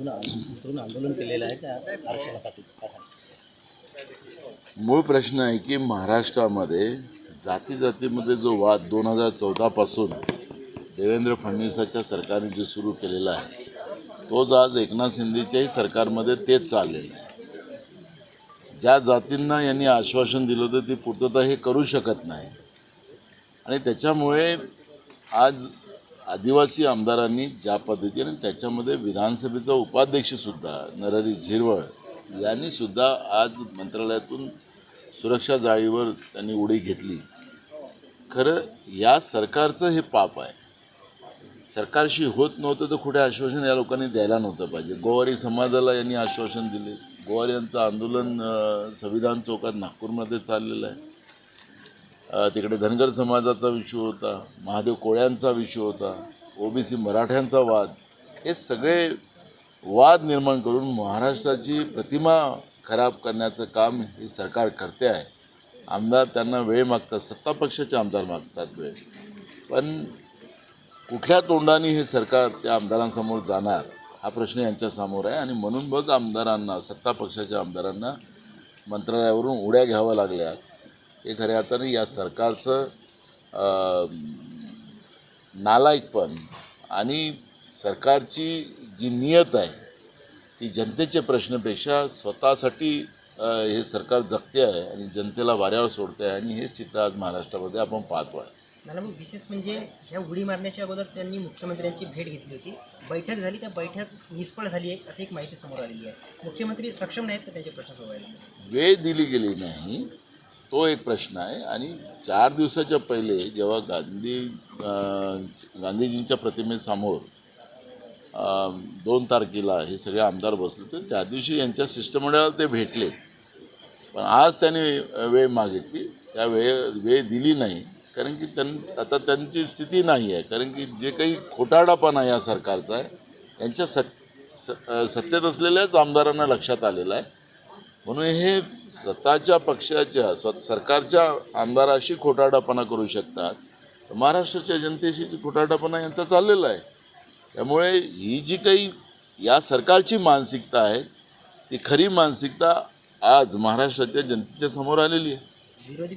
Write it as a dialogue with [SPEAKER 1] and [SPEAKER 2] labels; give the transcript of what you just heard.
[SPEAKER 1] आंदोलन केलेलं आहे त्या आरक्षणासाठी
[SPEAKER 2] मूळ प्रश्न आहे की महाराष्ट्रामध्ये जाती जातीमध्ये जो वाद दोन हजार चौदापासून देवेंद्र फडणवीसाच्या सरकारने जो सुरू केलेला आहे तोच आज एकनाथ शिंदेच्याही सरकारमध्ये तेच चाललेलं आहे. ज्या जातींना यांनी आश्वासन दिलं होतं ती पूर्तता हे करू शकत नाही. आणि त्याच्यामुळे आज आदिवासी आमदारांनी ज्या पद्धतीने त्याच्यामध्ये विधानसभेचा उपाध्यक्षसुद्धा नरहरी झिरवळ यांनी सुद्धा आज मंत्रालयातून सुरक्षा जाळीवर त्यांनी उडी घेतली. खरं या सरकारचं हे पाप आहे. सरकारशी होत नव्हतं तर कुठे आश्वासन या लोकांनी द्यायला नव्हतं पाहिजे. गोवारी समाजाला यांनी आश्वासन दिले. गोवारी यांचं आंदोलन संविधान चौकात नागपूरमध्ये चाललेलं आहे. तिकडे धनगर समाजाचा विषय होता महादेव कोळ्यांचा विषय होता ओबीसी मराठ्यांचा वाद हे सगळे वाद निर्माण करून महाराष्ट्राची प्रतिमा खराब करण्याचं काम हे सरकार करते आहे. आमदार त्यांना वेळ मागतात सत्ता पक्षाचे आमदार मागतात वेळ. पण कुठल्या तोंडाने हे सरकार त्या आमदारांसमोर जाणार हा प्रश्न यांच्यासमोर आहे. आणि म्हणून मग आमदारांना सत्ता पक्षाच्या आमदारांना मंत्रालयावरून उड्या घ्याव्या लागल्या हे खऱ्या अर्थाने या सरकारचं नालायकपण आणि सरकारची जी नियत आहे ती जनतेच्या प्रश्नापेक्षा स्वतःसाठी हे सरकार जगते आहे आणि जनतेला वाऱ्यावर सोडते आहे आणि हेच चित्र आज महाराष्ट्रामध्ये आपण पाहतो आहे.
[SPEAKER 3] मला मग विशेष म्हणजे ह्या उडी मारण्याच्या अगोदर त्यांनी मुख्यमंत्र्यांची भेट घेतली होती. बैठक झाली त्या बैठक निष्फळ झाली आहे अशी एक माहिती समोर आलेली आहे. मुख्यमंत्री सक्षम नाहीत का त्यांचे प्रश्न सोडवायला
[SPEAKER 2] वेळ दिली गेली नाही. तो एक प्रश्न आहे. आणि चार दिवसाच्या पहिले जेव्हा गांधी गांधीजींच्या प्रतिमेसमोर दोन तारखेला हे सगळे आमदार बसले होते त्या दिवशी यांच्या शिष्टमंडळाला ते भेटले. पण आज त्यांनी वेळ मागितली. त्या वेळ वेळ दिली नाही. कारण की त्यां आता त्यांची स्थिती नाही आहे. कारण की जे काही खोटाडापणा या सरकारचा आहे यांच्या सत स सत्तेत असलेल्याच आमदारांना लक्षात आलेलं आहे. म्हणून हे स्वतःच्या पक्षाच्या स्व सरकारच्या आमदाराशी खोटारडापणा करू शकतात. महाराष्ट्राच्या जनतेशी खोटारडापणा यांचा चाललेला आहे. त्यामुळे ही जी काही या सरकारची मानसिकता आहे ती खरी मानसिकता आज महाराष्ट्राच्या जनतेच्या समोर आलेली आहे.
[SPEAKER 3] विरोधी